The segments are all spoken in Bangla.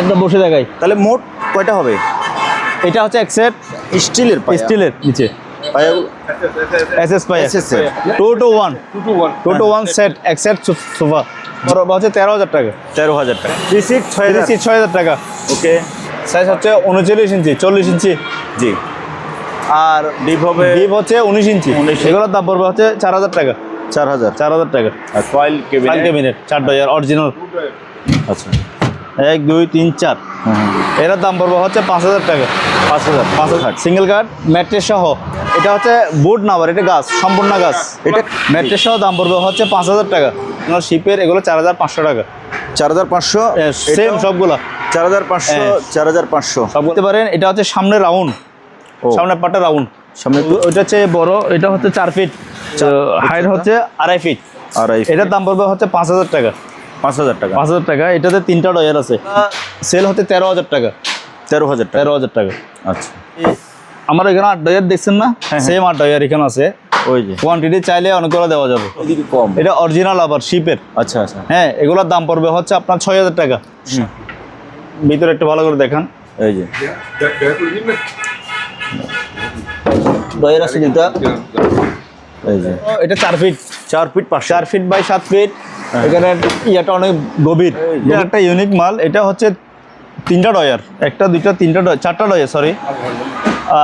একটা বসে দেখাই। তাহলে মোট কয়টা হবে? এটা হচ্ছে এক সেট স্টিলের স্টিলের নিচে। পায়াগুলো এস এস পাই SS two two one two two one set এক সেট সোফা। বড় হচ্ছে তেরো হাজার টাকা। তেরো হাজার টাকা। থ্রি সিট ছয় হাজার। সিট ছয় হাজার টাকা। ওকে সাইজ হচ্ছে উনচল্লিশ ইঞ্চি চল্লিশ ইঞ্চি। জি। আর ডিপ হবে ডিপ হচ্ছে উনিশ ইঞ্চি। 19 এগুলোর দাম পড়বে হচ্ছে চার হাজার টাকা। চার হাজার। চার হাজার টাকা। আর কয়েল চার ডয়ার অরিজিনাল আচ্ছা। এক দুই তিন চার। এটার দাম পড়বে হচ্ছে পাঁচ হাজার টাকা। পাঁচ হাজার। পাঁচ হাজার। সিঙ্গেল কার্ড ম্যাট্রেস সহ। এটা হচ্ছে বুট না আবার এটা গাছ সম্পূর্ণ গাছ। এটা ম্যাট্রেস সহ দাম পড়বে হচ্ছে পাঁচ হাজার টাকা। এগুলো শিপের এগুলো চার হাজার পাঁচশো টাকা। চার হাজার পাঁচশো? সেম সবগুলা। চার হাজার পাঁচশো হ্যাঁ। চার হাজার পাঁচশো। সব বলতে পারেন এটা হচ্ছে সামনে রাউন্ড সামনে পাটা রাউন্ড সামনে ওইটা হচ্ছে বড় এটা হচ্ছে চার ফিট হাইট হচ্ছে আড়াই ফিট আড়াই এটার দাম পড়বে হচ্ছে পাঁচ হাজার টাকা। পাঁচ হাজার টাকা। পাঁচ হাজার টাকা এটাতে তিনটা ডয়ার আছে। সেল হচ্ছে তেরো হাজার টাকা। তেরো হাজার তেরো হাজার টাকা। আচ্ছা। আমার এখানে আট ডয়ার দেখছেন না? হ্যাঁ। সেম আট ডয়ার এখানে আছে। ওই যে। কোয়ান্টিটি চাইলে অনেকগুলো দেওয়া যাবে। কম। এটা অরিজিনাল আবার শিপের আচ্ছা আচ্ছা। হ্যাঁ এগুলোর দাম পড়বে হচ্ছে আপনার ছয় হাজার টাকা। ভিতরে একটু ভালো করে দেখান। এই যে। ডয়ার আছে দুটা এই যে। এটা চার ফিট চার ফিট চার ফিট বাই সাত ফিট এখানে ইয়াটা অনেক গভীর। একটা ইউনিক মাল। এটা হচ্ছে তিনটা ডয়ার একটা দুইটা তিনটা ডয়ার চারটা ডয়ার সরি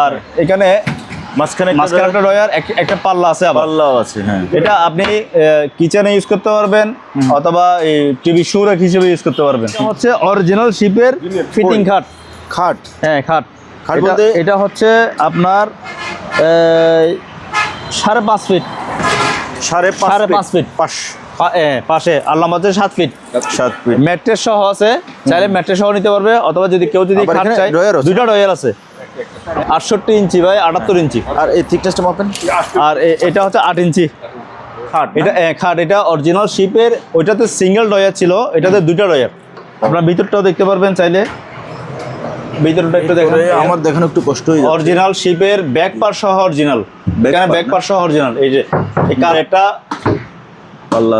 আর এখানে মাঝখানে একটা মাঝখানে একটা ডয়ার একটা পাল্লা আছে আবার। পাল্লাও আছে হ্যাঁ। এটা আপনি কিচেনে ইউজ করতে পারবেন অথবা এই টিভি সুরেক হিসেবে ইউজ করতে পারবেন। হচ্ছে অরিজিনাল শিপের ফিটিং খাট। খাট। হ্যাঁ খাট। খাট বলতে? এটা হচ্ছে আপনার সাড়ে পাঁচ ফিট সাড়ে পাঁচ ফিট। পাঁচ। পাশে আল্লাহ মাঝে সাত ফিট সাত ফিট ম্যাট্রেস সহ আছে চাইলে ম্যাট্রেস সহ নিতে পারবে অথবা যদি কেউ যদি খাট চায়? দুইটা ডয়ার আছে। আটষট্টি ইঞ্চি বাই আটাত্তর ইঞ্চি। আর এই থিকনেসটা মাপেন। আর এ- এটা হচ্ছে আট ইঞ্চি। খাট এটা খাট এটা অরিজিনাল শিপের ওইটাতে সিঙ্গেল ডয়ার ছিল এটাতে দুইটা ডয়ার আপনার ভিতরটাও দেখতে পারবেন চাইলে। ভিতরটা একটু দেখেন। আমার দেখানো একটু কষ্ট হয়ে অরিজিনাল শিপের ব্যাক পার সহ অরিজিনাল এখানে ব্যাক? পার সহ অরিজিনাল এই যে এই পাল্লা আছে।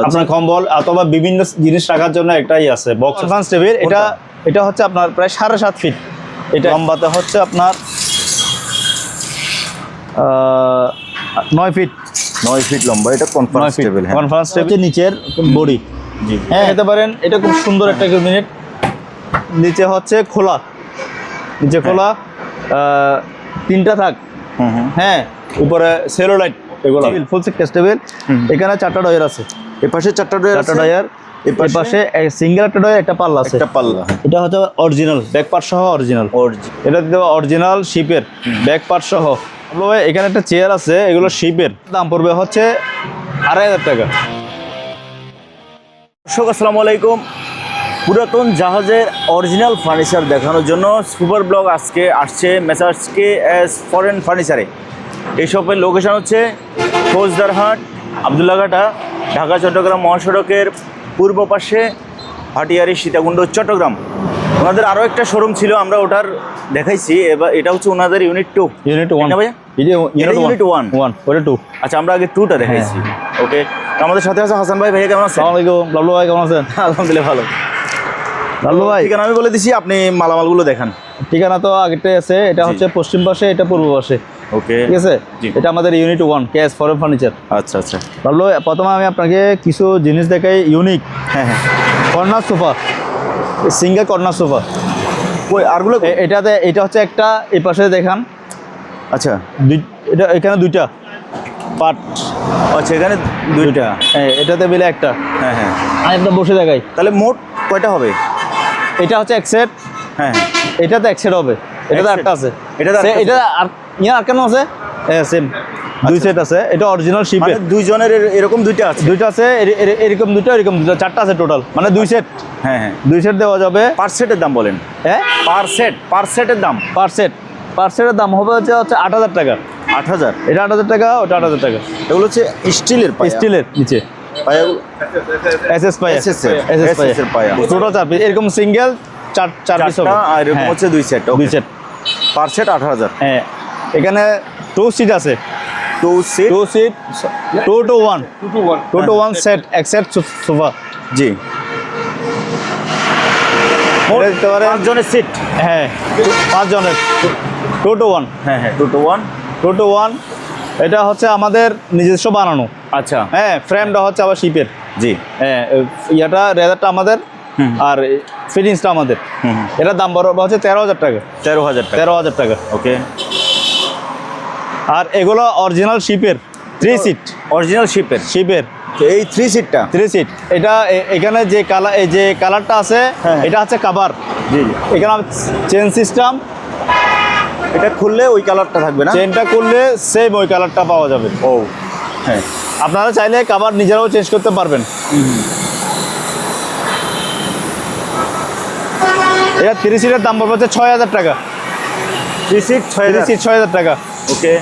আপনার কম্বল অথবা বিভিন্ন জিনিস রাখার জন্য একটাই আছে। বক্স অ্যাডভান্স টেবিল এটা এটা হচ্ছে আপনার প্রায় সাড়ে সাত ফিট এটা লম্বাতে হচ্ছে আপনার নয় ফিট নয় ফিট লম্বা এটা কনফারেন্স টেবিল হ্যাঁ। কনফারেন্স টেবিল নিচের বডি। জি। হ্যাঁ যেতে পারেন এটা খুব সুন্দর একটা ক্যাবিনেট নিচে হচ্ছে খোলা। নিচে খোলা আহ, তিনটা থাক। হ্যাঁ উপরে সেলোলাইট এগুলো ফুল সিক্স টেবিল এখানে চারটা ডয়ার আছে। এই পাশে চারটা ডয়ার চারটা ডয়ার এই এই পাশে সিঙ্গেল একটা ডয়ার একটা পাল্লা আছে। একটা পাল্লা এটা হচ্ছে অরিজিনাল ব্যাক পার্ট সহ অরিজিনাল এটা দিতে অরিজিনাল শিপের ব্যাক পার্ট সহ। ভাই, এখানে একটা চেয়ার আছে এগুলো শিপের দাম পড়বে হচ্ছে আড়াই হাজার টাকা। দর্শক আসসালামু আলাইকুম। পুরাতন জাহাজের অরিজিনাল ফার্নিচার দেখানোর জন্য সুপার ব্লগ আজকে আসছে মেসার্সকে এস ফরেন ফার্নিচারে। এই শপের লোকেশন হচ্ছে ফৌজদারহাট আবদুল্লাঘাটা ঢাকা চট্টগ্রাম মহাসড়কের পূর্ব পাশে হাটিয়ারি সীতাকুণ্ড চট্টগ্রাম। ওনাদের আরও একটা শোরুম ছিল আমরা ওটার দেখাইছি। এবার এটা হচ্ছে ওনাদের unit two unit one? Unit one? One ওটা টু আচ্ছা আমরা আগে টুটা দেখাইছি। ওকে আমাদের সাথে আছে হাসান ভাই। ভাইয়া কেমন আছেন? আলাইকুম। লালু ভাই কেমন আছেন? আলহামদুলিল্লাহ ভালো। লালু ভাই। ঠিকানা আমি বলে দিছি আপনি মালামালগুলো দেখান। ঠিকানা তো আগেরটাই আছে এটা হচ্ছে পশ্চিম পাশে এটা পূর্ব পাশে। ওকে ঠিক আছে? এটা আমাদের unit one cash foreign furniture আচ্ছা আচ্ছা। লালু প্রথমে আমি আপনাকে কিছু জিনিস দেখাই ইউনিক হ্যাঁ হ্যাঁ। Corner sofa. Single corner sofa. ওই আরগুলো? এটাতে এটা হচ্ছে একটা এই পাশে দেখান। আচ্ছা। দুই- এটা এখানে দুইটা পার্ট আচ্ছা এখানে দুইটা। হ্যাঁ এটাতে মিলে একটা। হ্যাঁ হ্যাঁ। আর একটা বসে দেখাই। তাহলে মোট কয়টা হবে? এটা হচ্ছে এক সেট হ্যাঁ হ্যাঁ। এটাতে এক সেট হবে। এটাতে set? একটা আছে। এটাতে এটা ইয়া কেন আছে? সেম দুই সেট আছে এটা অরিজিনাল শিপের মানে দুইজনের এরকম দুইটা আছে? দুইটা আছে এর- এর- এরকম দুটো এরকম দুটো চারটা আছে টোটাল মানে দুই সেট হ্যাঁ হ্যাঁ। দুই সেট দেওয়া যাবে। পার সেটের দাম বলেন। হ্যাঁ? পার সেট পার সেটের দাম? পার সেট পার সেটের দাম হবে হচ্ছে হচ্ছে আট হাজার টাকা। আট হাজার? এটা আট হাজার টাকা ওটা আট হাজার টাকা। এগুলো হচ্ছে স্টিলের স্টিলের নিচে। টোটাল চার পিস এরকম সিঙ্গেল চার চার পিস আর এরকম হ্যাঁ, হচ্ছে দুই সেট দুই সেট পার সেট আট হাজার। হ্যাঁ। এখানে টু সিট আছে। Two set two seat two two one two two one set এক সেট সোফা জি। পাঁচজনের সিট হ্যাঁ পাঁচ জনের টু টু ওয়ান হ্যাঁ হ্যাঁ two two one two two one এটা হচ্ছে আমাদের নিজস্ব বানানো। আচ্ছা। হ্যাঁ ফ্রেমটা হচ্ছে আবার শিপের জি। হ্যাঁ ইয়াটা রেজারটা আমাদের। আর ফিটিংসটা আমাদের। এটার দাম বড় হচ্ছে তেরো হাজার টাকা। তেরো হাজার টাকা। তেরো হাজার টাকা। ওকে আর এগুলো অরিজিনাল শিপের থ্রি সিট অরিজিনাল শিপের শিপের এই থ্রি সিটটা থ্রি সিট এটা এখানে যে কালার এই যে কালারটা আছে হ্যাঁ। এটা হচ্ছে কাভার জি জি। এখানে চেন সিস্টেম এটা খুললে ওই কালারটা থাকবে না? চেনটা খুললে সেম ওই কালারটা পাওয়া যাবে। ও হ্যাঁ। আপনারা চাইলে কাভার নিজেরাও চেঞ্জ করতে পারবেন। এটা থ্রি সিটের দাম পড়বে হচ্ছে ছয় হাজার টাকা। থ্রি সিট ছয় থ্রি সিট ছয় হাজার টাকা। ওকে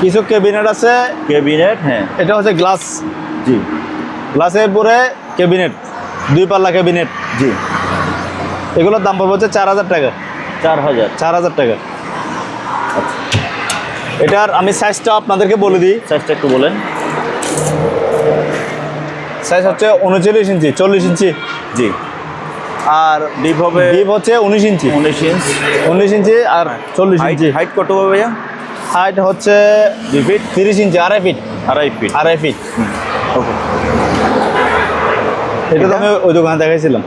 কিছু ক্যাবিনেট আছে। ক্যাবিনেট হ্যাঁ। এটা হচ্ছে গ্লাস। জি। গ্লাসের পরে ক্যাবিনেট দুই পাল্লা ক্যাবিনেট। জি। এগুলোর দাম পড়বে হচ্ছে চার হাজার টাকা। চার হাজার। চার হাজার টাকা। এটার আমি সাইজটা আপনাদেরকে বলে দিই। সাইজটা একটু বলেন। সাইজ হচ্ছে উনচল্লিশ ইঞ্চি চল্লিশ ইঞ্চি। জি। আর ডিপ হবে ডিপ হচ্ছে উনিশ ইঞ্চি। উনিশ ইঞ্চ। উনিশ ইঞ্চি আর চল্লিশ ইঞ্চি। হাইট কত হবে ভাইয়া? হাইট হচ্ছে দুই ফিট তিরিশ ইঞ্চি আড়াই ফিট আড়াই ফিট আড়াই ফিট ওকে এটা তো আমি ওই দোকানে দেখাইছিলাম।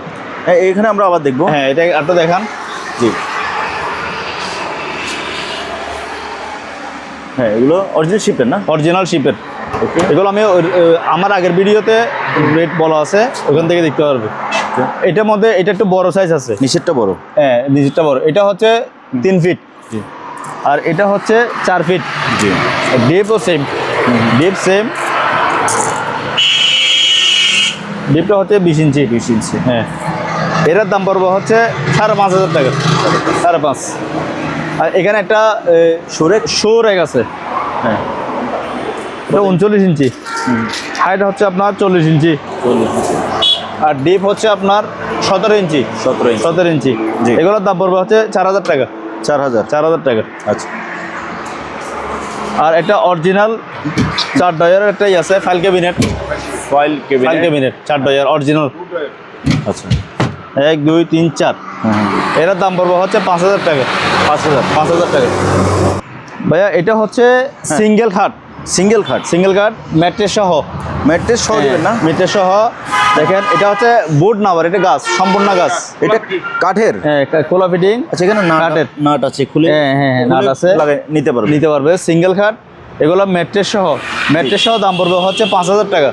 হ্যাঁ এইখানে আমরা আবার দেখব। হ্যাঁ এটা একটা দেখান। জি। হ্যাঁ এগুলো অরিজিনাল শিপের না? অরিজিনাল শিপের ওকে এগুলো আমি আমার আগের ভিডিওতে রেট বলা আছে ওখান থেকে দেখতে পারবে। এটার মধ্যে এটা একটু বড় সাইজ আছে। নিচেরটা বড়। হ্যাঁ নিজেরটা বড়। এটা হচ্ছে তিন ফিট জি। আর এটা হচ্ছে চার ফিট ডিপও সেম ডিপ সেম ডিপটা হচ্ছে বিশ ইঞ্চি। বিশ ইঞ্চি। হ্যাঁ। এটার দাম পড়বে হচ্ছে সাড়ে পাঁচ হাজার টাকা। সাড়ে পাঁচ। আর এখানে একটা সুরেক শো রেক আছে। হ্যাঁ। এটা উনচল্লিশ ইঞ্চি। হাইট হচ্ছে আপনার চল্লিশ ইঞ্চি। চল্লিশ আর ডিপ হচ্ছে আপনার সতেরো ইঞ্চি। সতেরো ইঞ্চি। সতেরো ইঞ্চি। জি। এগুলোর দাম পড়বে হচ্ছে চার হাজার টাকা। চার হাজার। চার হাজার টাকা। আচ্ছা। আর এটা অরিজিনাল চার ডয়ার একটাই আছে file cabinet. File file cabinet cabinet চার ডয়ার অরিজিনাল। আচ্ছা। এক দুই তিন চার। এটার দাম পড়বে হচ্ছে পাঁচ হাজার টাকা। পাঁচ হাজার। পাঁচ হাজার টাকা। ভাইয়া এটা হচ্ছে হ্যাঁ। সিঙ্গেল খাট সিঙ্গেল খাট সিঙ্গেল খাট ম্যাট্রেস সহ। ম্যাট্রেস সহ দেবেন না? ম্যাট্রেস সহ। দেখেন এটা হচ্ছে বোর্ড না আবার এটা গাছ সম্পূর্ণ গাছ। এটা কাঠের? হ্যাঁ কোলা ফিটিং আচ্ছা এখানে না কাঠের। নাট আছে খুলে হ্যাঁ, হ্যাঁ, হ্যাঁ, নাট আছে। নিতে পারবে। নিতে পারবে সিঙ্গেল খাট। এগুলো ম্যাট্রেস সহ। ম্যাট্রেস সহ দাম পড়বে হচ্ছে পাঁচ হাজার টাকা।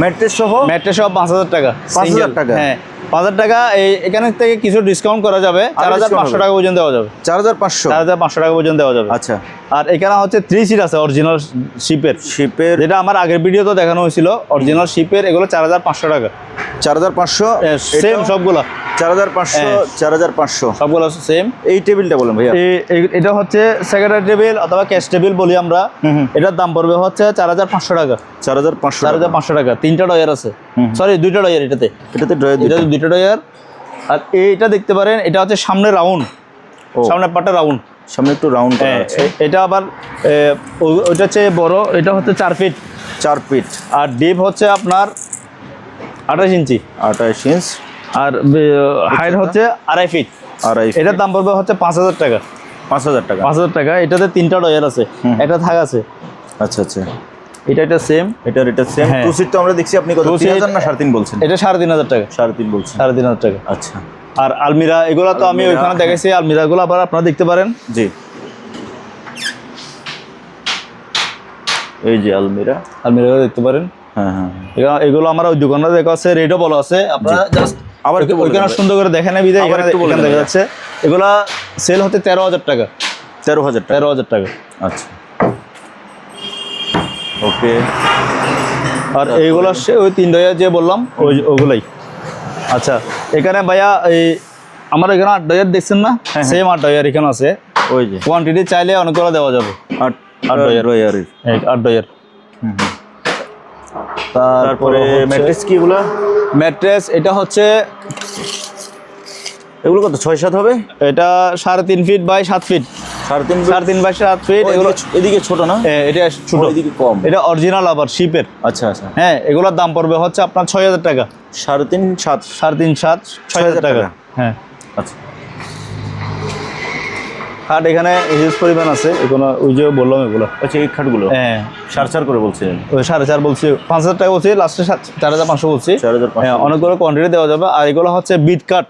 ম্যাট্রেস সহ? ম্যাট্রেস সহ পাঁচ হাজার টাকা। 5,000 Single। টাকা? হ্যাঁ পাঁচ হাজার টাকা এখানে থেকে কিছু ডিসকাউন্ট করা যাবে। চার হাজার পাঁচশো? টাকা পর্যন্ত দেওয়া যাবে। চার হাজার পাঁচশো? চার হাজার পাঁচশো টাকা পর্যন্ত দেওয়া যাবে। আচ্ছা। আর এখানে হচ্ছে থ্রি সিট আছে অরিজিনাল শিপের শিপের যেটা আমার আগের ভিডিওতে দেখানো হয়েছিল অরিজিনাল শিপের এগুলো চার হাজার পাঁচশো টাকা। চার হাজার পাঁচশো? সেম সবগুলা। চার হাজার পাঁচশো হ্যাঁ। চার হাজার পাঁচশো। সবগুলো সেম এই টেবিলটা বলেন ভাইয়া। এটা হচ্ছে সেক্রেটারি টেবিল অথবা ক্যাশ টেবিল বলি আমরা। এটার দাম পড়বে হচ্ছে চার হাজার পাঁচশো টাকা। চার হাজার পাঁচশো চার হাজার পাঁচশো টাকা। তিনটা ডয়ার আছে। সরি দুইটা ডয়ার এটাতে। এটাতে এটা দুইটা। ডয়ার আর এইটা দেখতে পারেন এটা হচ্ছে সামনে রাউন্ড। সামনে পাটা রাউন্ড। সামনে একটু রাউন্ড আছে। এটা আবার ওইটা হচ্ছে বড় এটা হচ্ছে চার ফিট। চার ফিট। আর ডিপ হচ্ছে আপনার আঠাশ ইঞ্চি। আঠাশ ইঞ্চ। আর হাইট হচ্ছে আড়াই ফিট। আড়াই এটার দাম পড়বে হচ্ছে পাঁচ হাজার টাকা। পাঁচ হাজার টাকা। পাঁচ হাজার টাকা। এটাতে তিনটা ডয়ার আছে। একটা থাক আছে। আচ্ছা আচ্ছা। এটা এটা সেম এটার এটা সেম। টু সিট তো আমরা দেখছি আপনি কত Two তিন seat- হাজার না সাড়ে তিন বলছেন? এটা সাড়ে তিন হাজার টাকা। সাড়ে তিন বলছেন। সাড়ে তিন হাজার টাকা। আচ্ছা। আর আলমিরা এগুলো তো আমি আলমিরা, ওইখানে হ্যাঁ। আলমিরাগুলো আবার আপনারা দেখতে পারেন। জি। এই যে আলমিরা। আলমিরাগুলো দেখতে পারেন। হ্যাঁ হ্যাঁ। এগুলো- আমার ওই দোকানে দেখা আছে রেটও বলা আছে। আপনারা জাস্ট আবার ওইখানে সুন্দর করে দেখেন বিদায় এখানে দেখা যাচ্ছে। এগুলা সেল হতে তেরো হাজার টাকা। তেরো হাজার টাকা। তেরো হাজার টাকা। আচ্ছা। ওকে আর এইগুলো ওই তিন ডয়ার যে বললাম ওই ওগুলাই। আচ্ছা এখানে ভাইয়া এই আমার এখানে আট ডয়ার দেখছেন না? হ্যাঁ। সেম আট ডয়ার এখানে আছে। ওই যে। কোয়ান্টিটি চাইলে অনেকগুলো দেওয়া যাবে। আট আট ডয়ার। ডয়ারের এই আট ডয়ার তারপরে ম্যাট্রেস কি এগুলো ম্যাট্রেস এটা হচ্ছে এগুলো কত ছয় সাত হবে? এটা সাড়ে তিন ফিট বাই সাত ফিট। সাড়ে তিন সাড়ে বাই সাত ফিট এগুলো এদিকে- ছোট না? এটা ছোট। এদিকে কম। এটা অরিজিনাল আবার শিপের আচ্ছা আচ্ছা। হ্যাঁ এগুলোর দাম পড়বে হচ্ছে আপনার ছয় হাজার টাকা। সাড়ে তিন সাত। সাড়ে তিন সাত ছয় হাজার টাকা। হ্যাঁ। আচ্ছা। খাট এখানে হিউজ পরিমাণ আছে। এগুলো ওই যে বললাম এগুলো। আচ্ছা এই খাটগুলো? হ্যাঁ। সার সার করে বলছিলেন ওই সাড়ে চার বলছি। পাঁচ হাজার টাকা বলছি লাস্টে চার হাজার পাঁচশো বলছি। 4,500 হ্যাঁ অনেকগুলো কোয়ান্টিটি দেওয়া যাবে। আর এগুলো হচ্ছে বিট কাট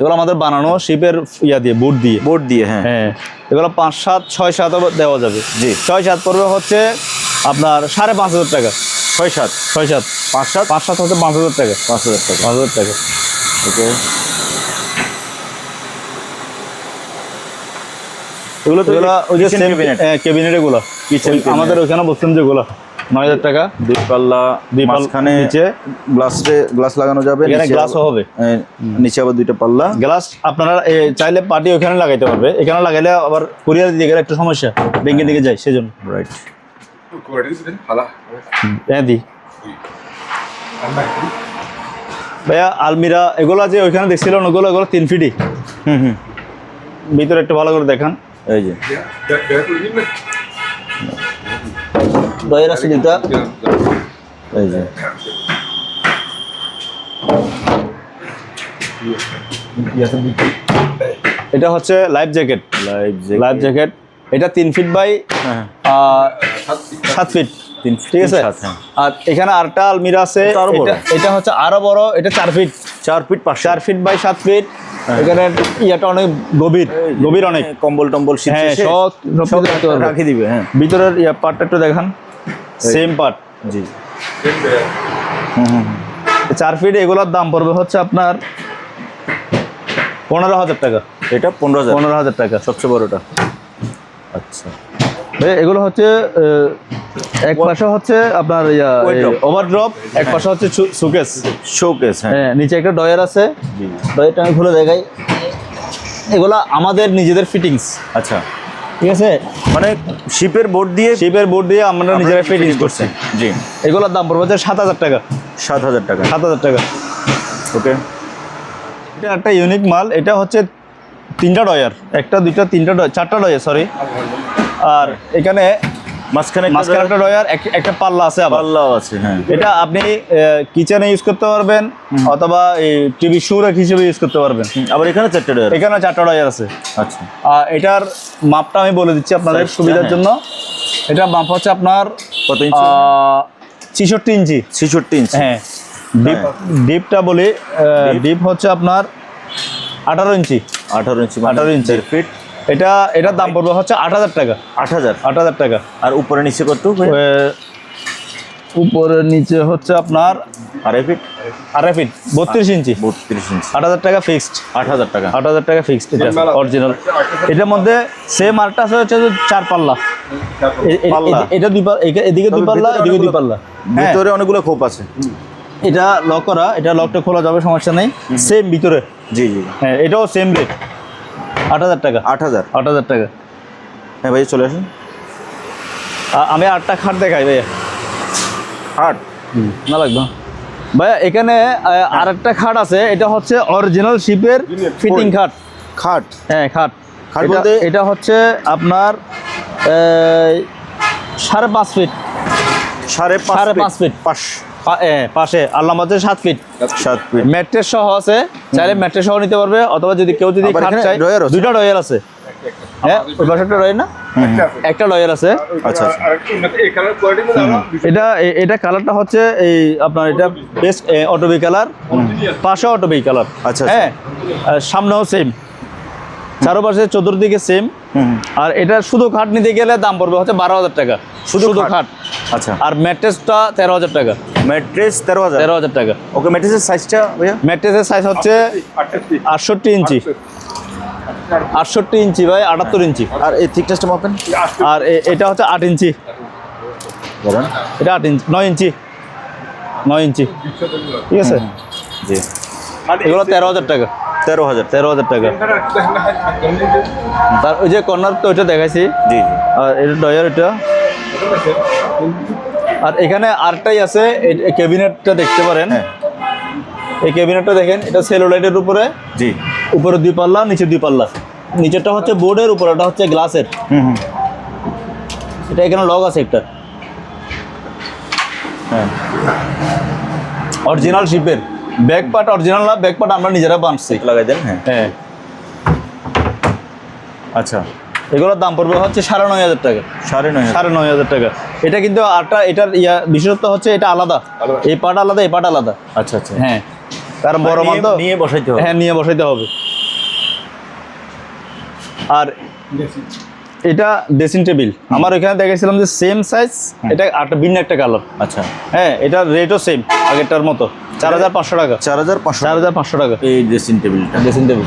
এগুলো আমাদের বানানো শিপের ইয়া দিয়ে বুট দিয়ে। বোর্ড দিয়ে হ্যাঁ। হ্যাঁ। এগুলো পাঁচ সাত ছয় সাত দেওয়া যাবে। জি। ছয় সাত পড়বে হচ্ছে আপনার সাড়ে পাঁচ হাজার টাকা। ছয় সাত? ছয় সাত। পাঁচ সাত? পাঁচ সাত হচ্ছে পাঁচ হাজার টাকা। পাঁচ হাজার টাকা। পাঁচ হাজার টাকা। ওকে। এগুলো তো এগুলো ওই যে। ক্যাবিনেট এগুলো। আমাদের ওখানে বলছেন যেগুলো নয় হাজার টাকা। দুই পাল্লা দুই মাঝখানে নিচে। গ্লাসে গ্লাস লাগানো যাবে এখানে গ্লাসও হবে। নিচে আবার দুইটা পাল্লা। গ্লাস আপনারা চাইলে পার্টি ওখানে লাগাইতে পারবে। এখানে লাগাইলে আবার কুরিয়ার দিয়ে গেলে একটু সমস্যা। ব্যাংকের দিকে যায় সেজন্য। রাইট হ্যাঁ দি। ভাইয়া আলমিরা এগুলো যে ওইখানে দেখছিলেন ওগুলো এগুলো তিন ফিটই হুম হুম। ভিতরে একটু ভালো করে দেখান। এই যে। দয়ের আছে দুটা এই যে। এটা হচ্ছে লাইফ জ্যাকেট লাইফ জ্যাকেট এটা তিন ফিট বাই হ্যাঁ। সাত ফিট তিন ঠিক আছে? হ্যাঁ। আর এখানে আরেকটা আলমিরা আছে। এটা হচ্ছে আরও বড় এটা চার ফিট চার ফিট চার ফিট বাই সাত ফিট হ্যাঁ। এখানে ইয়াটা অনেক গভীর গভীর অনেক। কম্বল টম্বল হ্যাঁ সব। রাখি দিবে হ্যাঁ। ভিতরের ইয়া পার্টটা একটু দেখান। সেম পার্ট জি। চার ফিট এগুলোর দাম পড়বে হচ্ছে আপনার পনেরো হাজার টাকা। এটা পনেরো হাজার। পনেরো হাজার টাকা। সবচেয়ে বড়টা। আচ্ছা। এগুলো হচ্ছে এক পাশে হচ্ছে আপনার। ওভারড্রপ এক পাশে হচ্ছে সুকেস শোকেস হ্যাঁ। হ্যাঁ নিচে একটা ডয়ার আছে। জি। ডয়ারটা আমি খুলে দেখাই। এগুলো আমাদের নিজেদের ফিটিংস আচ্ছা। ঠিক আছে? মানে শিপের বোর্ড দিয়ে শিপের বোর্ড দিয়ে আমরা নিজেরা ফিটিং করছি। জি। এগুলোর দাম পড়বে সাত হাজার টাকা। সাত হাজার টাকা। সাত হাজার টাকা। ওকে। এটা একটা ইউনিক মাল এটা হচ্ছে তিনটা ডয়ার একটা দুইটা তিনটা চারটা ডয়ার সরি আর এখানে মাঝখানে মাঝখানে একটা পাল্লা আছে আবার। পাল্লাও আছে হ্যাঁ। এটা আপনি কিচেনে ইউজ করতে পারবেন অথবা এই টিভি সুরেক হিসেবে ইউজ করতে পারবেন। আবার এখানে চারটে এখানে চারটা ডয়ার আছে। আচ্ছা। আর এটার মাপটা আমি বলে দিচ্ছি আপনাদের সুবিধার হ্যাঁ। জন্য। এটার মাপ হচ্ছে আপনার কত ইঞ্চি ছিষট্টি ইঞ্চি ছেষট্টি ইঞ্চি হ্যাঁ। ডিপ ডিপটা বলি ডিপ। হচ্ছে আপনার আঠারো ইঞ্চি আঠারো ইঞ্চি 18 ইঞ্চি। ফিট এটা এটার দাম পড়বে হচ্ছে আট হাজার টাকা। আট হাজার? আট হাজার টাকা। আর উপরে নিচে কত উপরে নিচে হচ্ছে আপনার আড়াই ফিট? আড়াই ফিট বত্রিশ ইঞ্চি। বত্রিশ ইঞ্চি। আট হাজার টাকা ফিক্সড আট হাজার টাকা। আট হাজার টাকা ফিক্সড এটা অরিজিনাল এটার মধ্যে সেম আরটা আছে হচ্ছে চার পাল্লা। এটা দুই পাল্লা এদিকে দুই পাল্লা এদিকে দুই পাল্লা। হ্যাঁ। ভিতরে অনেকগুলো খোপ আছে। এটা লক করা এটা লকটা খোলা যাবে সমস্যা নেই। সেম ভিতরে। জি জি। হ্যাঁ এটাও সেম রেট আট হাজার টাকা। আট হাজার। আট হাজার টাকা। হ্যাঁ ভাই চলে আসুন। আমি আটটা খাট দেখাই ভাইয়া। আট না লাগবে। ভাইয়া এখানে আর একটা খাট আছে এটা হচ্ছে অরিজিনাল শিপের ফিটিং খাট। খাট? হ্যাঁ খাট। খাট এটা- বলতে? এটা হচ্ছে আপনার সাড়ে পাঁচ ফিট সাড়ে পাঁচ ফিট। পাঁচ। পাশে আল্লাহ মাঝে সাত ফিট সাত ফিট ম্যাট্রেস সহ আছে চাইলে ম্যাট্রেস সহ নিতে পারবে অথবা যদি কেউ যদি আবার খাট চায় দুইটা ডয়ার আছে। হ্যাঁ ওই একটা ডয়ার না? একটা ডয়ার আছে। আচ্ছা আচ্ছা। এটা এটা কালারটা হচ্ছে এই আপনার এটা বেস্ট অটোবি কালার পাশে অটোবি কালার আচ্ছা, হ্যাঁ আর সামনেও সেম চারোপাশে চতুর্দিকে সেম আর এটা শুধু খাট নিতে গেলে দাম পড়বে হচ্ছে বারো হাজার টাকা। শুধু শুধু খাট? আচ্ছা। আর ম্যাট্রেসটা তেরো হাজার টাকা। ম্যাট্রেস তেরো হাজার? তেরো হাজার টাকা। ওকে ম্যাট্রেসের সাইজটা ম্যাট্রেসের সাইজ হচ্ছে আটষট্টি ইঞ্চি। আটষট্টি ইঞ্চি বাই আটাত্তর ইঞ্চি। আর এই থিকনেসটা মাপেন। আর এটা হচ্ছে আট ইঞ্চি। বলেন। এটা আট ইঞ্চি নয় ইঞ্চি। নয় ইঞ্চি। ঠিক আছে? জি। এগুলো তেরো হাজার টাকা। তেরো হাজার। তেরো হাজার টাকা। তার ওই যে কর্নার তো ওইটা দেখাইছি। জি আর এটা ডয়ার এটা। আর এখানে আরটাই আছে এই ক্যাবিনেটটা দেখতে পারেন। হ্যাঁ। এই ক্যাবিনেটটা দেখেন এটা সেলোলাইটের উপরে। জি। উপরে দুই পাল্লা নিচে দুই পাল্লা। নিচেরটা হচ্ছে বোর্ডের উপরেটা হচ্ছে গ্লাসের। হুম হুম। এটা এখানে লক আছে একটা। হ্যাঁ। অরিজিনাল শিপের। ব্যাক পার্ট অরিজিনাল না ব্যাক পার্ট আমরা নিজেরা বানছি। লাগাই দেন হ্যাঁ। হ্যাঁ। আচ্ছা এগুলোর দাম পড়বে হচ্ছে সাড়ে নয় হাজার টাকা। সাড়ে নয় সাড়ে নয় হাজার টাকা। এটা কিন্তু আটটা এটার ইয়া বিশেষত্ব হচ্ছে এটা আলাদা। এই পার্ট আলাদা এই পার্ট আলাদা। আচ্ছা আচ্ছা। হ্যাঁ। কারণ বড় মাল তো। নিয়ে বসাইতে হবে। হ্যাঁ নিয়ে বসাইতে হবে। আর এটা ড্রেসিং টেবিল আমার ওইখানে দেখেছিলাম যে সেম সাইজ এটা আটটা ভিন্ন একটা কালার আচ্ছা। হ্যাঁ এটার রেটও সেম আগেরটার মতো। চার হাজার পাঁচশো টাকা। চার হাজার পাঁচশো চার হাজার পাঁচশো টাকা। এই ড্রেসিং টেবিলটা ড্রেসিং টেবিল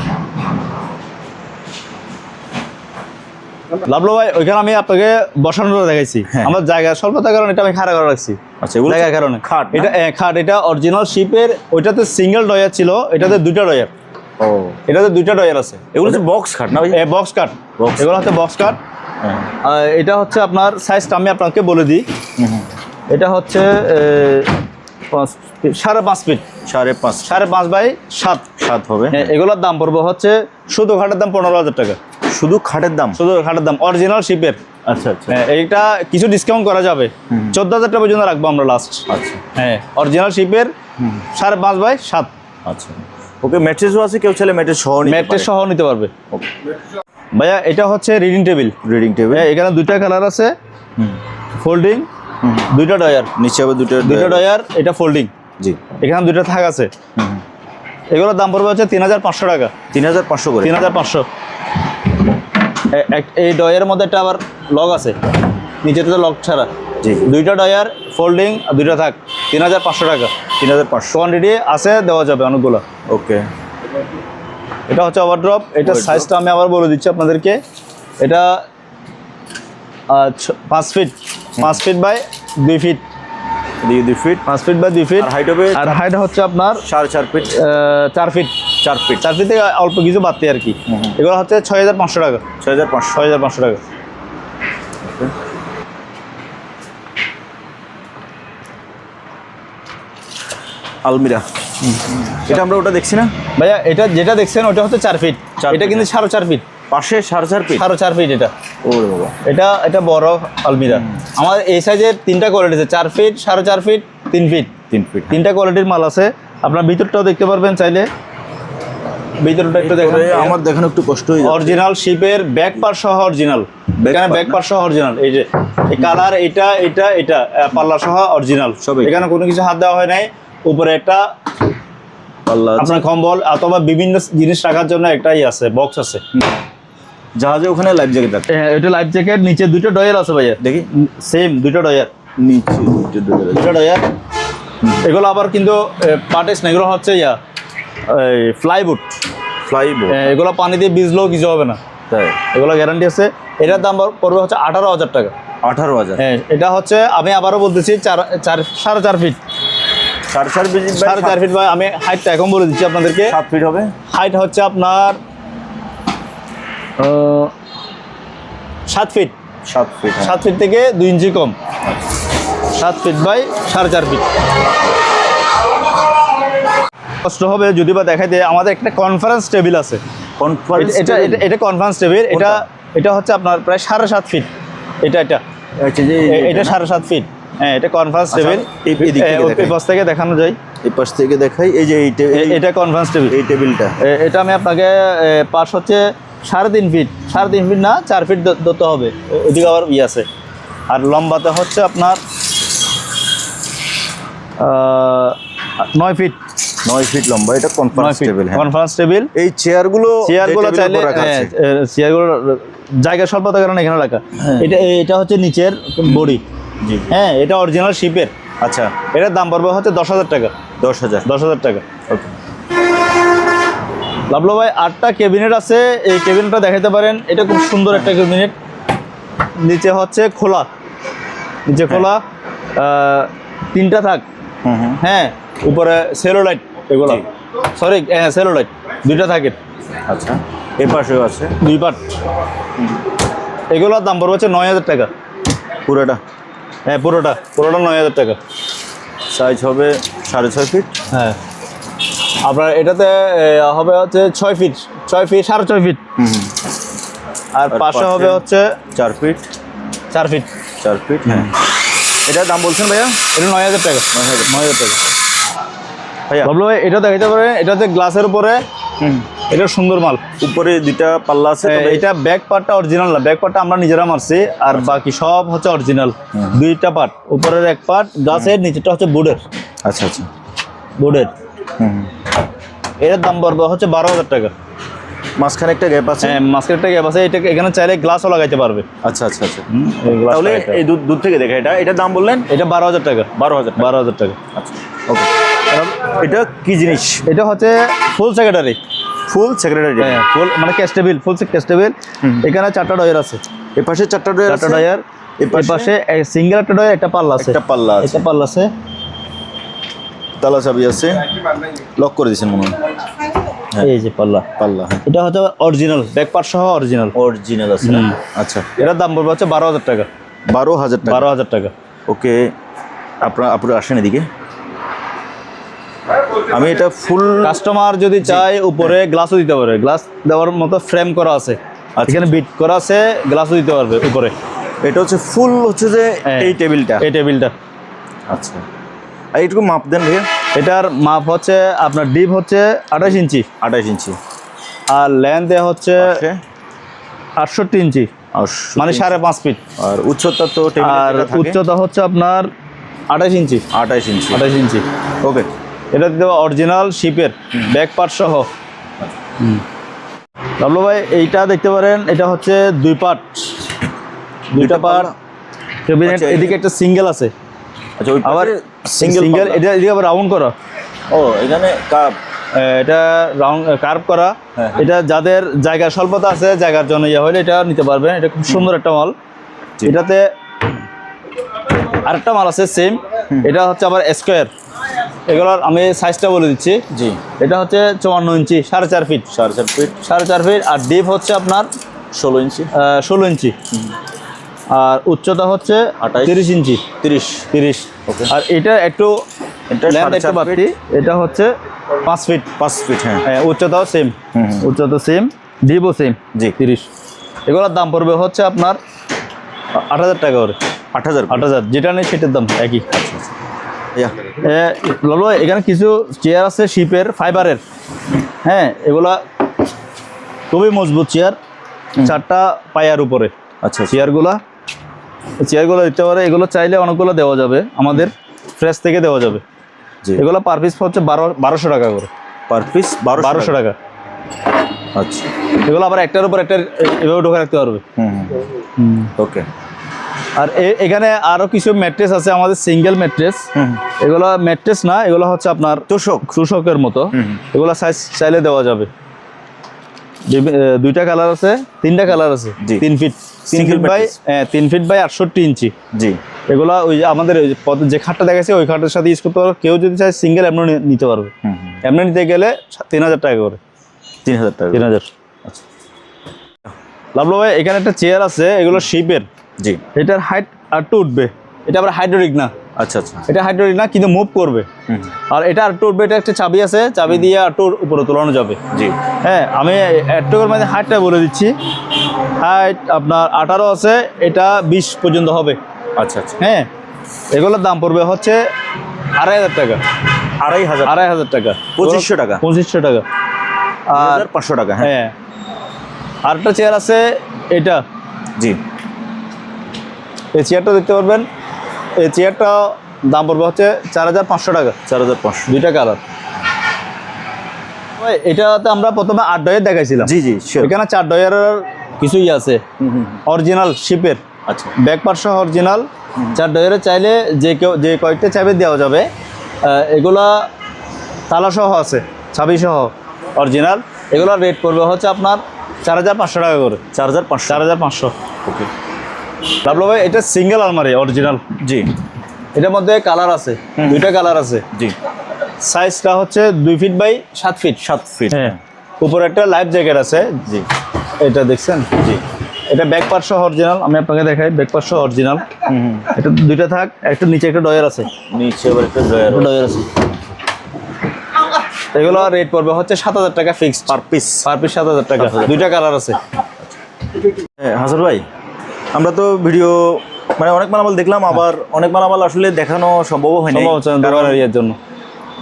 লাভলো ভাই ওইখানে আমি আপনাকে বসানোটা দেখাইছি। হ্যাঁ। আমার জায়গা স্বল্পতার কারণে এটা আমি খাড়া করে রাখছি। আচ্ছা জায়গার কারণে। খাট এটা খাট। এটা অরিজিনাল শিপের ওইটাতে সিঙ্গেল ডয়ার ছিল এটাতে দুইটা ডয়ার ও। এটাতে দুইটা ডয়ার আছে। এগুলো হচ্ছে বক্স খাট না ভাই? বক্স কাট এগুলো হচ্ছে বক্স কাট হ্যাঁ। এটা হচ্ছে আপনার সাইজটা আমি আপনাকে বলে দিই। এটা হচ্ছে সাড়ে পাঁচ ফিট সাড়ে পাঁচ সাড়ে পাঁচ বাই সাত। সাত হবে। হ্যাঁ, এগুলোর দাম পড়বে হচ্ছে শুধু খাটের দাম পনেরো হাজার টাকা। শুধু খাটের দাম? শুধু খাটের দাম। অরিজিনাল শিপের আচ্ছা আচ্ছা। হ্যাঁ এইটা কিছু ডিসকাউন্ট করা যাবে। চোদ্দ হাজার টাকা পর্যন্ত রাখব আমরা লাস্ট আচ্ছা। হ্যাঁ অরিজিনাল শিপের সাড়ে পাঁচ বাই সাত। আচ্ছা। ওকে ম্যাট্রেসও আছে কেউ চাইলে ম্যাট্রেস সহ ম্যাট্রেস সহ নিতে পারবে। ভাইয়া এটা হচ্ছে রিডিং টেবিল রিডিং টেবিল এখানে দুইটা কালার আছে। ফোল্ডিং দুইটা ডয়ার নিচে আবার দুটো দুইটা ডয়ার এটা ফোল্ডিং জি। এখানে দুইটা থাক আছে। এগুলোর দাম পড়বে হচ্ছে তিন হাজার পাঁচশো টাকা। তিন হাজার পাঁচশো করে। তিন হাজার পাঁচশো। এই ডয়ের মধ্যে একটা আবার লক আছে। নিচেতে তো লক ছাড়া। জি। দুইটা ডয়ার ফোল্ডিং আর দুইটা থাক। তিন হাজার পাঁচশো টাকা। তিন হাজার পাঁচশো। কোয়ান্টিটি আছে দেওয়া যাবে অনেকগুলো। ওকে। এটা হচ্ছে ওভারড্রপ এটা। সাইজটা আমি আবার বলে দিচ্ছি আপনাদেরকে। এটা পাঁচ ফিট পাঁচ ফিট বাই দুই ফিট দিয়ে দুই ফিট পাঁচ ফিট বাই দুই ফিট আর হাইট হবে আর হাইট হচ্ছে আপনার সাড়ে চার ফিট চার ফিট চার ফিট চার ফিট থেকে অল্প কিছু বাড়তে আর কি। এগুলো হচ্ছে ছয় হাজার পাঁচশো টাকা। ছয় হাজার পাঁচশো। ছয় হাজার পাঁচশো টাকা। আলমিরা। এটা আমরা ওটা দেখছি না? ভাইয়া এটা যেটা দেখছেন ওটা হচ্ছে চার ফিট। এটা কিন্তু সাড়ে চার ফিট। পাশে সাড়ে চার ফিট? সাড়ে চার ফিট এটা। ওরে বাবা। এটা এটা বড় আলমিরা। আমার এই সাইজের তিনটা কোয়ালিটি আছে। চার ফিট সাড়ে চার ফিট তিন ফিট। তিন ফিট। তিনটা কোয়ালিটির মাল আছে। আপনার ভিতরটাও দেখতে পারবেন চাইলে। ভিতরটা একটু দেখেন। আমার দেখানো একটু কষ্ট হয়ে। অরিজিনাল শিপের ব্যাক পার সহ অরিজিনাল এখানে ব্যাক না? পার সহ অরিজিনাল এই যে কালার এটা এটা এটা পাল্লা সহ অরিজিনাল সবই। এখানে কোনো কিছু হাত দেওয়া হয় নাই। উপরে একটা আপনার কম্বল অথবা বিভিন্ন জিনিস রাখার জন্য একটাই আছে বক্স আছে। জাহাজে ওখানে লাইফ জ্যাকেট আছে হ্যাঁ, এটা লাইফ জ্যাকেট নিচে দুটো ডয়ার আছে ভাইয়া। দেখি। সেম দুটো ডয়ার নিচে দুটো আছে। দুটো ডয়ার এগুলো আবার কিন্তু পার্টেস না এগুলো হচ্ছে ইয়া এই ফ্লাইউড ফ্লাই বোর্ড এগুলো পানি দিয়ে ভিজলেও কিছু হবে না। তাই। এগুলো গ্যারান্টি আছে। এটার দাম পড়বে হচ্ছে আঠারো হাজার টাকা। আঠারো হাজার। হ্যাঁ এটা হচ্ছে আমি আবারও বলতেছি চার চার সাড়ে চার ফিট সাড়ে চার ফিট সাড়ে চার ফিট আমি হাইটটা এখন বলে দিচ্ছি আপনাদেরকে। সাত ফিট হবে। হাইট হচ্ছে আপনার সাত ফিট সাত ফিট হ্যাঁ। সাত ফিট থেকে দুই ইঞ্চি কম। সাত ফিট বাই সাড়ে চার ফিট কষ্ট হবে যদি বা দেখাই দেয় আমাদের একটা কনফারেন্স টেবিল আছে। কনফারেন্স এটা এটা কনফারেন্স টেবিল এটা এটা হচ্ছে আপনার প্রায় সাড়ে সাত ফিট এটা এটা। আচ্ছা এটা সাড়ে সাত ফিট হ্যাঁ এটা কনফারেন্স আচ্ছা, টেবিল এই- পাশ থেকে দেখানো যায়। এই পাশ থেকে দেখাই। এই যে এটা কনফারেন্স টেবিল এই টেবিলটা। এটা আমি আপনাকে পাশ হচ্ছে সাড়ে তিন ফিট সাড়ে তিন ফিট না চার ফিট ধরতে হবে। ওইদিকে আবার ইয়ে আছে। আর লম্বাতে হচ্ছে আপনার নয় ফিট নয় ফিট লম্বা এটা কনফারেন্স টেবিল কনফারেন্স টেবিল এই চেয়ারগুলো চেয়ারগুলো চাইলে রাখা হ্যাঁ, চেয়ারগুলো জায়গা স্বল্পতার কারণে এখানে রাখা। হ্যাঁ। এটা এটা হচ্ছে নিচের বডি। হ্যাঁ এটা অরিজিনাল শিপের আচ্ছা। এটার দাম পড়বে হচ্ছে দশ হাজার টাকা। দশ হাজার। দশ হাজার টাকা। ওকে। লাভলো ভাই আটটা ক্যাবিনেট আছে। এই ক্যাবিনেটটা দেখাতে পারেন। এটা খুব সুন্দর একটা ক্যাবিনেট নিচে হচ্ছে খোলা। নিচে খোলা। আহ, তিনটা থাক। হ্যাঁ উপরে সেলোলাইট এগুলো। সরি হ্যাঁ সেলোলাইট দুইটা থাকে। আচ্ছা। এ পাশেও আছে। দুই পার্ট এগুলোর দাম পড়বে হচ্ছে নয় হাজার টাকা। পুরোটা। হ্যাঁ পুরোটা। পুরোটা নয় হাজার টাকা। সাইজ হবে সাড়ে ছয় ফিট হ্যাঁ। আপনার এটাতে হবে হচ্ছে ছয় ফিট ছয় ফিট সাড়ে ছয় ফিট আর পাশে হবে হচ্ছে চার ফিট চার ফিট চার ফিট হ্যাঁ। এটার দাম বলছেন ভাইয়া? এটা নয় হাজার টাকা। নয় হাজার নয় হাজার টাকা। ভাইয়া ভাবলো ভাই এটা দেখাতে পারে এটাতে গ্লাসের উপরে হুম। এটা সুন্দর মাল। উপরে দুইটা পাল্লা আছে হ্যাঁ, এটা ব্যাক পার্টটা অরিজিনাল না। ব্যাক পার্টটা আমরা নিজেরা মারছি আর বাকি সব হচ্ছে অরিজিনাল দুইটা পার্ট উপরের এক পার্ট গাছের নিচেটা হচ্ছে বুডের আচ্ছা আচ্ছা। হুম এটার দাম পড়বে হচ্ছে বারো হাজার টাকা। মাঝখানে একটা গ্যাপ আছে? হ্যাঁ মাস্কের একটা গ্যাপ আছে। এটা এখানে চাইলে গ্লাসও লাগাইতে পারবে। আচ্ছা আচ্ছা আচ্ছা। তাহলে এই দূর দূর থেকে দেখে এটা। এটার দাম বললেন? এটা বারো হাজার টাকা। বারো হাজার বারো হাজার টাকা। আচ্ছা ওকে। এটা কি জিনিস? এটা হচ্ছে ফুল সেক্রেটারি ফুল সেক্রেটারি হ্যাঁ ফুল মানে cash table full cash table এখানে চারটা ডয়ার আছে। এ পাশে চারটা ডয়ার চারটা ডয়ার এ পাশে পাশে সিঙ্গেল একটা ডয়ার একটা পাল্লা আছে। একটা পাল্লা আছে। একটা পাল্লা আছে। তালা চাবি আছে। লক করে দিয়েছেন মনে হয়। হ্যাঁ। এই যে পাল্লা। পাল্লা হ্যাঁ। এটা হচ্ছে অরিজিনাল ব্যাক পার্ট সহ অরিজিনাল অরিজিনাল আছে? আচ্ছা। এটার দাম পড়বে হচ্ছে বারো হাজার টাকা। বারো হাজার টাকা। বারো হাজার টাকা। ওকে আপনার আপনি আসেন এদিকে। আমি এটা ফুল কাস্টমার যদি চায় উপরে গ্লাসও দিতে পারে গ্লাস দেওয়ার মতো ফ্রেম করা আছে। আর এখানে বিট করা আছে গ্লাসও দিতে পারবে উপরে। এটা হচ্ছে ফুল হচ্ছে যে হ্যাঁ। এই টেবিলটা এই টেবিলটা আচ্ছা। আর এইটুকু মাপ দেন ভাইয়া। এটার মাপ হচ্ছে আপনার ডিপ হচ্ছে আঠাশ ইঞ্চি। আঠাশ ইঞ্চি। আর লেন্থ দেওয়া হচ্ছে আটষট্টি। ইঞ্চি। মানে সাড়ে পাঁচ ফিট আর উচ্চতা তো আর উচ্চতা হচ্ছে আপনার আঠাশ ইঞ্চি। আঠাশ ইঞ্চি। আঠাশ ইঞ্চি। ওকে এটা দিতে অরিজিনাল শিপের ব্যাক পার্ট সহ। বাবলু ভাই এইটা দেখতে পারেন এটা হচ্ছে দুই পার্ট দুইটা পার্ট ক্যাবিনেট আচ্ছা, এদিকে একটা সিঙ্গেল আছে। আচ্ছা ওই আবার সিঙ্গেল সিঙ্গেল এটা এদিকে আবার রাউন্ড করা। ও এখানে কাপ এটা রাউন্ড কার্ভ করা। হ্যাঁ। এটা যাদের জায়গার স্বল্পতা আছে জায়গার জন্য ইয়ে হলে এটা নিতে পারবেন। এটা খুব সুন্দর একটা মাল। এটাতে আরেকটা মাল আছে সেম এটা হচ্ছে আবার স্কোয়ার এগুলোর আমি সাইজটা বলে দিচ্ছি। জি। এটা হচ্ছে চুয়ান্ন ইঞ্চি সাড়ে চার ফিট সাড়ে চার ফিট সাড়ে চার ফিট আর ডিপ হচ্ছে আপনার ষোলো ইঞ্চি। ষোলো ইঞ্চি। আর উচ্চতা হচ্ছে। তিরিশ ইঞ্চি। তিরিশ। তিরিশ. আর এটা একটু এটা হচ্ছে পাঁচ ফিট পাঁচ ফিট হ্যাঁ। হ্যাঁ উচ্চতাও সেম। উচ্চতা সেম ডিপও সেম জি। তিরিশ। এগুলোর দাম পড়বে হচ্ছে আপনার আট হাজার টাকা করে। আট হাজার। আট হাজার। যেটা নেই সেটার দাম একই। ইয়া এ, লালু এখানে কিছু চেয়ার আছে শিপের ফাইবারের হ্যাঁ এগুলা খুবই মজবুত চেয়ার চারটা পায়ার উপরে। আচ্ছা আচ্ছা। চেয়ারগুলা চেয়ারগুলো দিতে পারে এগুলো চাইলে অনেকগুলো দেওয়া যাবে। আমাদের ফ্রেশ থেকে দেওয়া যাবে। এগুলো পার পিস হচ্ছে বারো বারোশো টাকা করে। পার পিস বারো বারোশো টাকা। আচ্ছা। এগুলো আবার একটার উপর একটা এভাবে ঢোকা রাখতে পারবে। হুম ওকে আর এখানে আরও কিছু ম্যাট্রেস আছে আমাদের সিঙ্গেল ম্যাট্রেস এগুলো ম্যাট্রেস না এগুলো হচ্ছে আপনার তোষক। তুষকের মতো। এগুলো সাইজ চাইলে দেওয়া যাবে। দুইটা কালার আছে তিনটা কালার আছে। তিন ফিট তিন ফিট বাই তিন ফিট বাই আটষট্টি ইঞ্চি। জি। এগুলা ওই আমাদের যে খাটটা দেখাচ্ছে ওই খাটের সাথে ইউজ করতে পারবে কেউ যদি চায় সিঙ্গেল এমনি নিতে পারবে। এমনি নিতে গেলে তিন হাজার টাকা করে। তিন হাজার টাকা তিন হাজার। আচ্ছা। লাভলো ভাই এখানে একটা চেয়ার আছে এগুলো শিপের জি। এটার হাইট আরটু উঠবে। এটা আবার হাইড্রোলিক না। আচ্ছা আচ্ছা। এটা হাইড্রোলিক না কিন্তু মুভ করবে। আর এটা আরটু উঠবে এটা একটা চাবি আছে চাবি দিয়ে আরটু উপরে তোলানো যাবে। জি। হ্যাঁ আমি একটুকুর মধ্যে হাইটটা বলে দিচ্ছি। হাইট আপনার আঠারো আছে এটা বিশ পর্যন্ত হবে। আচ্ছা আচ্ছা। হ্যাঁ এগুলোর দাম পড়বে হচ্ছে আড়াই হাজার টাকা। আড়াই হাজার। আড়াই হাজার টাকা। পঁচিশশো টাকা। পঁচিশশো টাকা। আর পাঁচশো টাকা হ্যাঁ। হ্যাঁ। আরেকটা চেয়ার আছে এটা। জি। এই চেয়ারটা দেখতে পারবেন। এই চেয়ারটা দাম পড়বে হচ্ছে চার হাজার পাঁচশো টাকা। চার হাজার পাঁচশো। দুইটা কালার এটাতে আমরা প্রথমে আট ডয়ের দেখাইছিলাম। জি জি এখানে চার ডয়ের কিছুই আছে। অরিজিনাল শিপের আচ্ছা। ব্যাক পার্ট অরিজিনাল চার ডয়ের চাইলে যে কেউ যে কয়েকটা চাবি দেওয়া যাবে। এগুলা তালাসহ আছে ছাবি সহ অরিজিনাল এগুলোর রেট পড়বে হচ্ছে আপনার চার হাজার পাঁচশো টাকা করে। চার হাজার পাঁচশো। চার হাজার পাঁচশো। ওকে লাভলো ভাই এটা সিঙ্গেল আলমারি অরিজিনাল জি। এটার মধ্যে কালার আছে দুইটা কালার আছে। জি। সাইজটা হচ্ছে দুই ফিট বাই সাত ফিট সাত ফিট হ্যাঁ। উপরে একটা লাইফ জ্যাকেট আছে। জি। এটা দেখছেন? জি। এটা ব্যাক সহ অরিজিনাল আমি আপনাকে দেখাই ব্যাক সহ অরিজিনাল এটা দুইটা থাক একটা নিচে একটা ডয়ার আছে। নিচে আবার একটা ড্রয়ার ডয়ার আছে। এগুলো রেট পড়বে হচ্ছে সাত হাজার টাকা fixed per piece per piece সাত হাজার টাকা। 7,000 দুইটা কালার আছে। হ্যাঁ, হাসান ভাই আমরা তো ভিডিও মানে অনেক মালামাল দেখলাম আবার অনেক মালামাল আসলে দেখানো সম্ভব হয় না জন্য।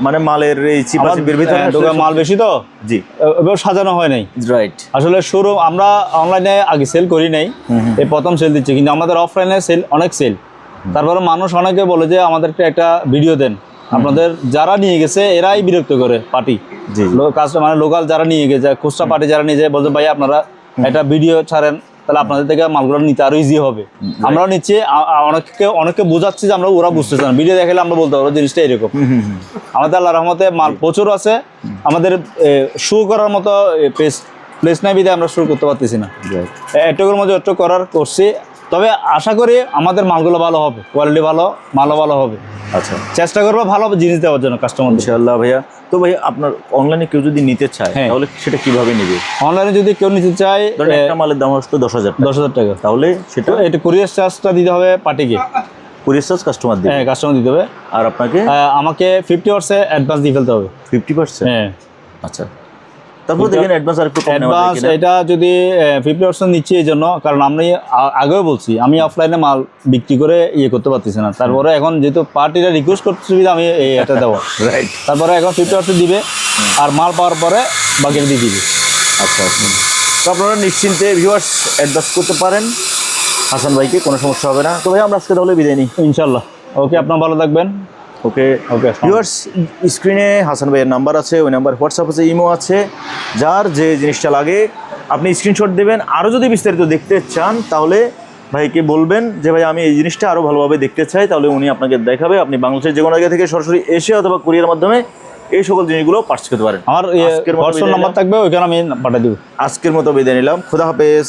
মানে মালের এই চিপাচিপির ভিতরে হ্যাঁ, মাল বেশি তো? জি। এবার সাজানো হয় নাই। রাইট আসলে শুরু আমরা অনলাইনে আগে সেল করি নাই। এই প্রথম সেল দিচ্ছি কিন্তু আমাদের অফলাইনে সেল অনেক সেল তারপরে মানুষ অনেকে বলে যে আমাদেরকে একটা ভিডিও দেন। আপনাদের যারা নিয়ে গেছে এরাই বিরক্ত করে পার্টি জি। কাস্টমার মানে লোকাল যারা নিয়ে গেছে খুচরা পার্টি যারা নিয়ে যায় বলছে ভাই আপনারা একটা ভিডিও ছাড়েন। তাহলে আপনাদের থেকে মালগুলো নিতে আরও ইজি হবে। আমরাও নিচ্ছি অনেককে অনেককে বোঝাচ্ছি যে আমরা ওরা বুঝতেছে না। ভিডিও দেখালে আমরা বলতে পারব জিনিসটা এরকম। আমাদের আল্লাহ রহমতে মাল প্রচুর আছে। আমাদের শু করার মতো প্লেস প্লেস নাই বিধে আমরা শুরু করতে পারতেছি না। এটুকুর মধ্যে একটু করার করছি। তবে আশা করি আমাদের মালগুলো ভালো হবে কোয়ালিটি ভালো মালও ভালো হবে। আচ্ছা। চেষ্টা করব ভালো জিনিস দেওয়ার জন্য কাস্টমারদের ইনশাআল্লাহ ভাইয়া। তো ভাই আপনার অনলাইনে কেউ যদি নিতে চায় হ্যাঁ। তাহলে সেটা কীভাবে নেবে? অনলাইনে যদি কেউ নিতে চায় একটা মালের দাম আসতো দশ হাজার দশ হাজার টাকা। তাহলে সেটা এটা কুরিয়ার চার্জটা দিতে হবে পার্টিকে কুরিয়ার চার্জ কাস্টমার দেবে। হ্যাঁ কাস্টমার দিতে হবে। আর আপনাকে? আমাকে ফিফটি পার্সেন্ট অ্যাডভান্স দিয়ে ফেলতে হবে। ফিফটি পার্সেন্ট হ্যাঁ। আচ্ছা। তারপর দেখেন অ্যাডভান্স আর একটু অ্যাডভান্স এটা যদি ফিফটি পার্সেন্ট নিচ্ছি এই জন্য কারণ আমি আগেও বলছি আমি অফলাইনে মাল বিক্রি করে ইয়ে করতে পারতেছি না। তারপরে এখন যেহেতু পার্টিরা রিকোয়েস্ট করতেছে বিধে আমি এটা দেবো। রাইট তারপরে এখন ফিফটি পার্সেন্ট দিবে আর মাল পাওয়ার পরে বাকিটা দিয়ে দিবে। আচ্ছা আচ্ছা। তো আপনারা নিশ্চিন্তে ভিউয়ার্স অ্যাডভান্স করতে পারেন। হাসান ভাইকে কোনো সমস্যা হবে না। তো ভাই আমরা আজকে তাহলে বিদায় নিই। ইনশাল্লাহ। ওকে আপনার ভালো থাকবেন। ওকে ওকে ভিউয়ার্স স্ক্রিনে হাসান ভাইয়ের নাম্বার আছে ওই নাম্বার হোয়াটসঅ্যাপ আছে ইমো আছে যার যে জিনিসটা লাগে আপনি স্ক্রিনশট দেবেন। আরও যদি বিস্তারিত দেখতে চান তাহলে ভাইকে বলবেন যে ভাই আমি এই জিনিসটা আরও ভালোভাবে দেখতে চাই। তাহলে উনি আপনাকে দেখাবে। আপনি বাংলাদেশের যে কোনো জায়গা থেকে সরাসরি এসে অথবা কুরিয়ার মাধ্যমে এই সকল জিনিসগুলো পার্চেস করতে পারেন। আমার আজকের হোয়াটসঅ্যাপ বিদায় নাম্বার থাকবে ওইখানে আমি পাঠিয়ে দেবো। আজকের মতো বিদায় নিলাম। খুদা হাফেজ।